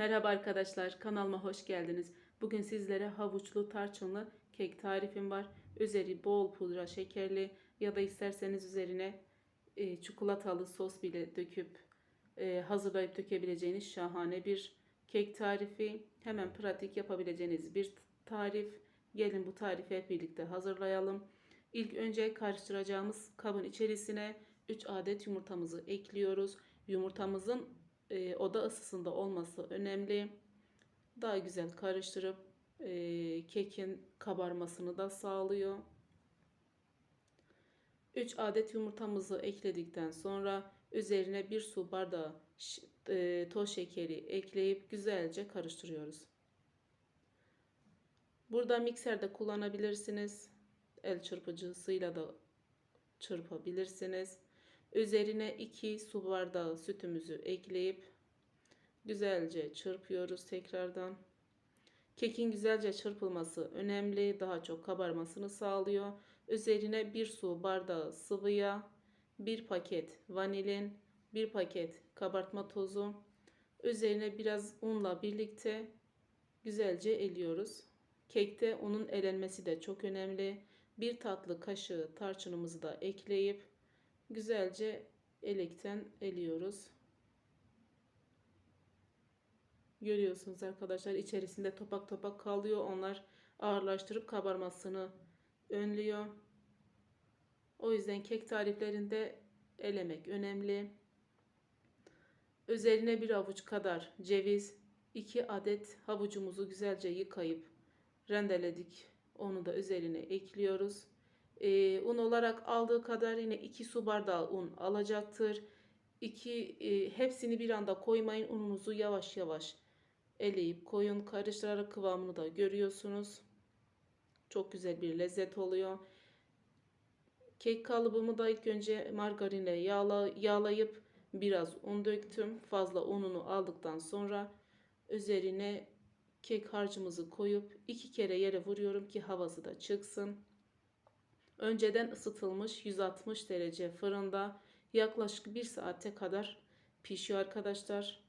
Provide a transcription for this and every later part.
Merhaba arkadaşlar, kanalıma hoş geldiniz. Bugün sizlere havuçlu tarçınlı kek tarifim var. Üzeri bol pudra şekerli ya da isterseniz üzerine e, çikolatalı sos bile döküp e, hazırlayıp dökebileceğiniz şahane bir kek tarifi. Hemen pratik yapabileceğiniz bir tarif. Gelin bu tarifi hep birlikte hazırlayalım. İlk önce karıştıracağımız kabın içerisine 3 adet yumurtamızı ekliyoruz. Yumurtamızın e, oda ısısında olması önemli. Daha güzel karıştırıp e, kekin kabarmasını da sağlıyor. 3 adet yumurtamızı ekledikten sonra üzerine 1 su bardağı e, toz şekeri ekleyip güzelce karıştırıyoruz. Burada mikserde kullanabilirsiniz. El çırpıcısıyla da çırpabilirsiniz. Üzerine 2 su bardağı sütümüzü ekleyip güzelce çırpıyoruz tekrardan. Kekin güzelce çırpılması önemli. Daha çok kabarmasını sağlıyor. Üzerine 1 su bardağı sıvı yağ, 1 paket vanilin, 1 paket kabartma tozu. Üzerine biraz unla birlikte güzelce eliyoruz. Kekte unun elenmesi de çok önemli. Bir tatlı kaşığı tarçınımızı da ekleyip güzelce elekten eliyoruz. Görüyorsunuz arkadaşlar içerisinde topak topak kalıyor. Onlar ağırlaştırıp kabarmasını önlüyor. O yüzden kek tariflerinde elemek önemli. Üzerine bir avuç kadar ceviz, 2 adet havucumuzu güzelce yıkayıp rendeledik. Onu da üzerine ekliyoruz. Ee, un olarak aldığı kadar yine 2 su bardağı un alacaktır. 2 e, hepsini bir anda koymayın. Ununuzu yavaş yavaş eleyip koyun. Karıştırarak kıvamını da görüyorsunuz. Çok güzel bir lezzet oluyor. Kek kalıbımı da ilk önce margarinle yağla, yağlayıp biraz un döktüm. Fazla ununu aldıktan sonra üzerine kek harcımızı koyup iki kere yere vuruyorum ki havası da çıksın. Önceden ısıtılmış 160 derece fırında yaklaşık 1 saate kadar pişiyor arkadaşlar.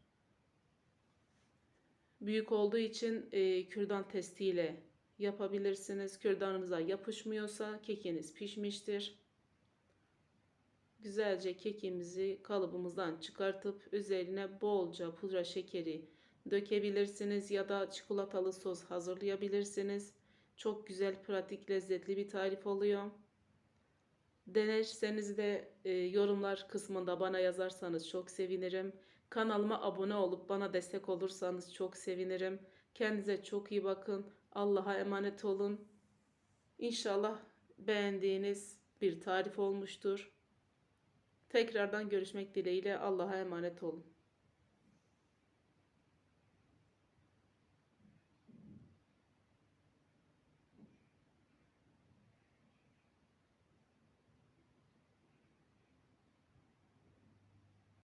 Büyük olduğu için e, kürdan testiyle yapabilirsiniz. Kürdanınıza yapışmıyorsa kekiniz pişmiştir. Güzelce kekimizi kalıbımızdan çıkartıp üzerine bolca pudra şekeri dökebilirsiniz ya da çikolatalı sos hazırlayabilirsiniz. Çok güzel, pratik, lezzetli bir tarif oluyor. Denerseniz de e, yorumlar kısmında bana yazarsanız çok sevinirim. Kanalıma abone olup bana destek olursanız çok sevinirim. Kendinize çok iyi bakın. Allah'a emanet olun. İnşallah beğendiğiniz bir tarif olmuştur. Tekrardan görüşmek dileğiyle Allah'a emanet olun.